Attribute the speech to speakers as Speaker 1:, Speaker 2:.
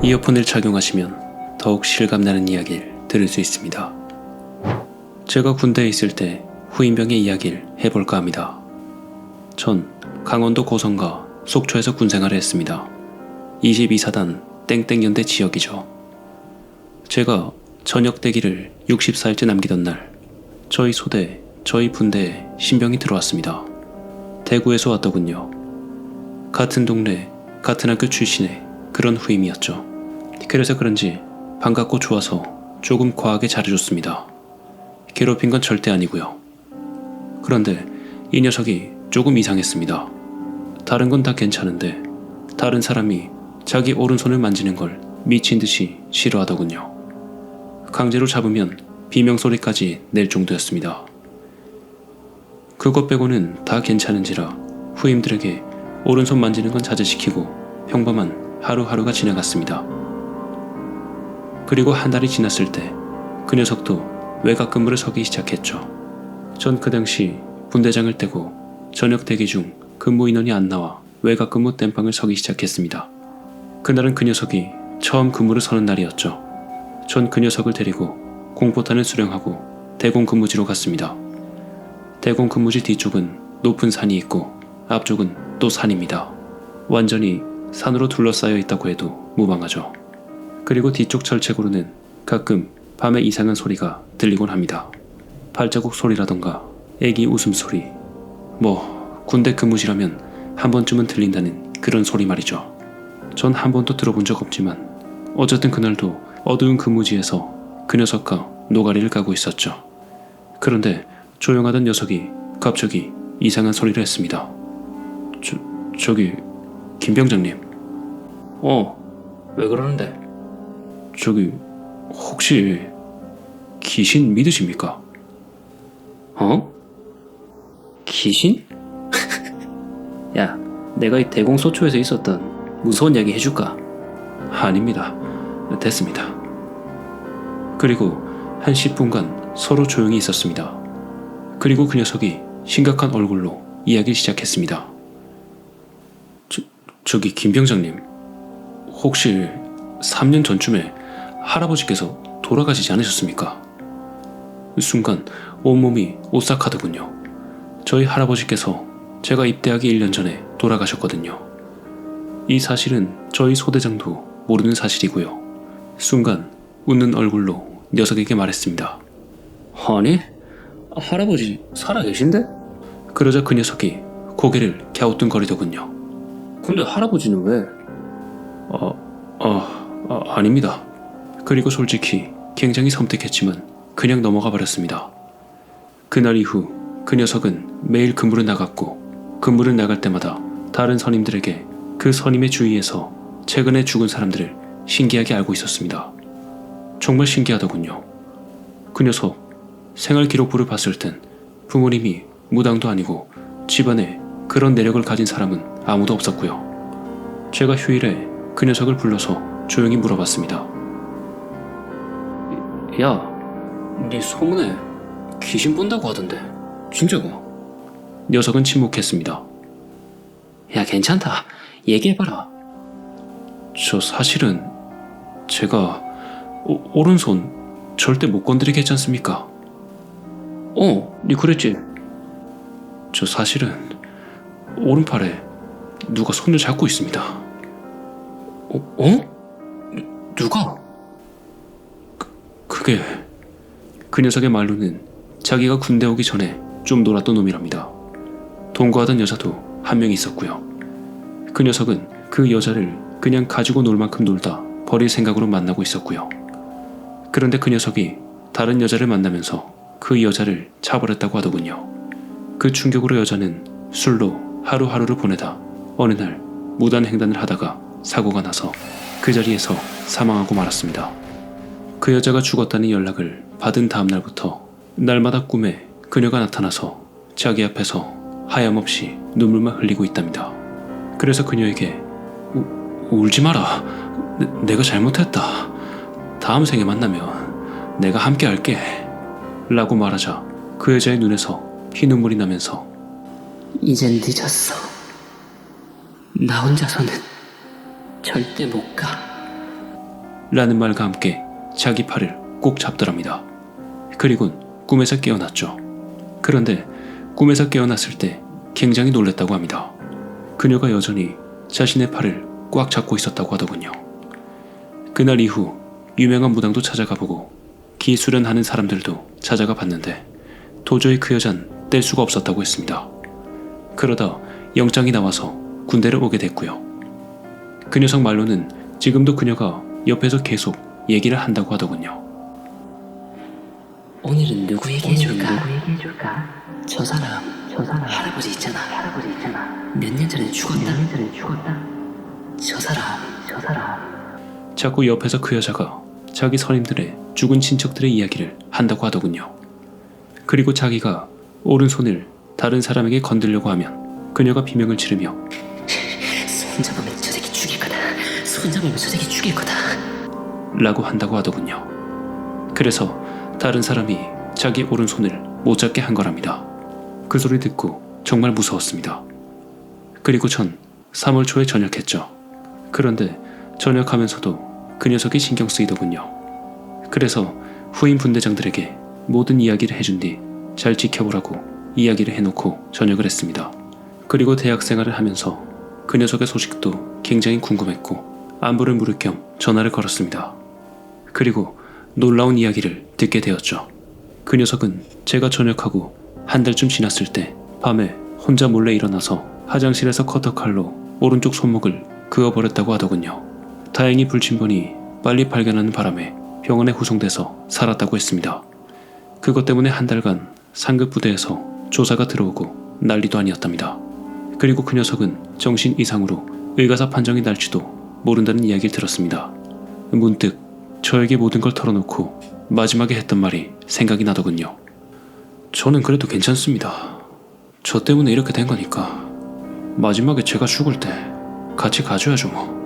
Speaker 1: 이어폰을 착용하시면 더욱 실감나는 이야기를 들을 수 있습니다. 제가 군대에 있을 때 후임병의 이야기를 해볼까 합니다. 전 강원도 고성과 속초에서 군생활을 했습니다. 22사단 땡땡연대 지역이죠. 제가 저녁 대기를 64일째 남기던 날 저희 소대, 저희 분대에 신병이 들어왔습니다. 대구에서 왔더군요. 같은 동네, 같은 학교 출신의 그런 후임이었죠. 그래서 그런지 반갑고 좋아서 조금 과하게 잘해줬습니다. 괴롭힌 건 절대 아니고요. 그런데 이 녀석이 조금 이상했습니다. 다른 건 다 괜찮은데 다른 사람이 자기 오른손을 만지는 걸 미친 듯이 싫어하더군요. 강제로 잡으면 비명소리까지 낼 정도였습니다. 그것 빼고는 다 괜찮은지라 후임들에게 오른손 만지는 건 자제시키고 평범한 하루하루가 지나갔습니다. 그리고 한 달이 지났을 때 그 녀석도 외곽 근무를 서기 시작했죠. 전 그 당시 분대장을 떼고 저녁 대기 중 근무 인원이 안 나와 외곽 근무 땜빵을 서기 시작했습니다. 그날은 그 녀석이 처음 근무를 서는 날이었죠. 전 그 녀석을 데리고 공포탄을 수령하고 대공 근무지로 갔습니다. 대공 근무지 뒤쪽은 높은 산이 있고 앞쪽은 또 산입니다. 완전히 산으로 둘러싸여 있다고 해도 무방하죠. 그리고 뒤쪽 철책으로는 가끔 밤에 이상한 소리가 들리곤 합니다. 발자국 소리라던가 애기 웃음소리. 뭐 군대 근무지라면 한 번쯤은 들린다는 그런 소리 말이죠. 전 한 번도 들어본 적 없지만 어쨌든 그날도 어두운 근무지에서 그 녀석과 노가리를 까고 있었죠. 그런데 조용하던 녀석이 갑자기 이상한 소리를 했습니다. 저, 저기 김 병장님. 어, 왜 그러는데? 저기 혹시 귀신 믿으십니까? 어? 귀신? 야, 내가 이 대공소초에서 있었던 무서운 이야기 해줄까? 아닙니다. 됐습니다. 그리고 한 10분간 서로 조용히 있었습니다. 그리고 그 녀석이 심각한 얼굴로 이야기를 시작했습니다. 저, 저기 김 병장님, 혹시 3년 전쯤에 할아버지께서 돌아가시지 않으셨습니까? 순간 온몸이 오싹하더군요. 저희 할아버지께서 제가 입대하기 1년 전에 돌아가셨거든요. 이 사실은 저희 소대장도 모르는 사실이고요. 순간 웃는 얼굴로 녀석에게 말했습니다. 아니, 할아버지 살아 계신데? 그러자 그 녀석이 고개를 갸우뚱거리더군요. 근데 할아버지는 왜? 어, 어, 어, 아닙니다. 그리고 솔직히 굉장히 섬뜩했지만 그냥 넘어가 버렸습니다. 그날 이후 그 녀석은 매일 근무를 나갔고 근무를 나갈 때마다 다른 선임들에게 그 선임의 주위에서 최근에 죽은 사람들을 신기하게 알고 있었습니다. 정말 신기하더군요. 그 녀석 생활 기록부를 봤을 땐 부모님이 무당도 아니고 집안에 그런 내력을 가진 사람은 아무도 없었고요. 제가 휴일에 그 녀석을 불러서 조용히 물어봤습니다. 야, 네 소문에 귀신 본다고 하던데 진짜가? 녀석은 침묵했습니다. 야, 괜찮다. 얘기해봐라. 저 사실은 제가 오, 오른손 절대 못 건드리게 했지 않습니까? 어, 니 그랬지? 저 사실은 오른팔에 누가 손을 잡고 있습니다. 어? 어? 누- 누가? 그, 그게 그 녀석의 말로는 자기가 군대 오기 전에 좀 놀았던 놈이랍니다. 동거하던 여자도 한 명 있었고요. 그 녀석은 그 여자를 그냥 가지고 놀 만큼 놀다 버릴 생각으로 만나고 있었고요. 그런데 그 녀석이 다른 여자를 만나면서 그 여자를 차버렸다고 하더군요. 그 충격으로 여자는 술로 하루하루를 보내다 어느 날 무단 횡단을 하다가 사고가 나서 그 자리에서 사망하고 말았습니다. 그 여자가 죽었다는 연락을 받은 다음 날부터 날마다 꿈에 그녀가 나타나서 자기 앞에서 하염없이 눈물만 흘리고 있답니다. 그래서 그녀에게 우- 울지 마라. 내, 내가 잘못했다. 다음 생에 만나면 내가 함께 할게. 라고 말하자 그 여자의 눈에서 피눈물이 나면서
Speaker 2: 이젠 늦었어. 나 혼자서는 절대 못 가.
Speaker 1: 라는 말과 함께 자기 팔을 꼭 잡더랍니다. 그리곤 꿈에서 깨어났죠. 그런데 꿈에서 깨어났을 때 굉장히 놀랬다고 합니다. 그녀가 여전히 자신의 팔을 꽉 잡고 있었다고 하더군요. 그날 이후 유명한 무당도 찾아가 보고 기수련하는 사람들도 찾아가 봤는데 도저히 그 여잔 뗄 수가 없었다고 했습니다. 그러다 영장이 나와서 군대를 오게 됐고요. 그 녀석 말로는 지금도 그녀가 옆에서 계속 얘기를 한다고 하더군요.
Speaker 2: 오늘은 누구 얘기해줄까?
Speaker 3: 누구 얘기해줄까?
Speaker 2: 저 사람,
Speaker 3: 저 사람
Speaker 2: 할아버지 있잖아.
Speaker 3: 할아버지 있잖아.
Speaker 2: 몇 년 전에 죽었다.
Speaker 3: 몇 년 전에 죽었다.
Speaker 2: 저 사람,
Speaker 3: 저 사람
Speaker 1: 자꾸 옆에서 그 여자가 자기 선임들의 죽은 친척들의 이야기를 한다고 하더군요. 그리고 자기가 오른손을 다른 사람에게 건들려고 하면 그녀가 비명을 지르며
Speaker 2: 손잡으면 저 새끼 죽일 거다. 손잡으면 저 새끼 죽일 거다.
Speaker 1: 라고 한다고 하더군요. 그래서 다른 사람이 자기 오른손을 못 잡게 한 거랍니다. 그 소리 듣고 정말 무서웠습니다. 그리고 전 3월 초에 전역했죠. 그런데 전역하면서도 그 녀석이 신경 쓰이더군요. 그래서 후임 분대장들에게 모든 이야기를 해준 뒤 잘 지켜보라고 이야기를 해놓고 전역을 했습니다. 그리고 대학 생활을 하면서 그 녀석의 소식도 굉장히 궁금했고 안부를 물을 겸 전화를 걸었습니다. 그리고 놀라운 이야기를 듣게 되었죠. 그 녀석은 제가 전역하고 한 달쯤 지났을 때 밤에 혼자 몰래 일어나서 화장실에서 커터칼로 오른쪽 손목을 그어버렸다고 하더군요. 다행히 불침번이 빨리 발견하는 바람에 병원에 후송돼서 살았다고 했습니다. 그것 때문에 한 달간 상급 부대에서 조사가 들어오고 난리도 아니었답니다. 그리고 그 녀석은 정신 이상으로 의가사 판정이 날지도 모른다는 이야기를 들었습니다. 문득 저에게 모든 걸 털어놓고 마지막에 했던 말이 생각이 나더군요. 저는 그래도 괜찮습니다. 저 때문에 이렇게 된 거니까 마지막에 제가 죽을 때 같이 가줘야죠 뭐.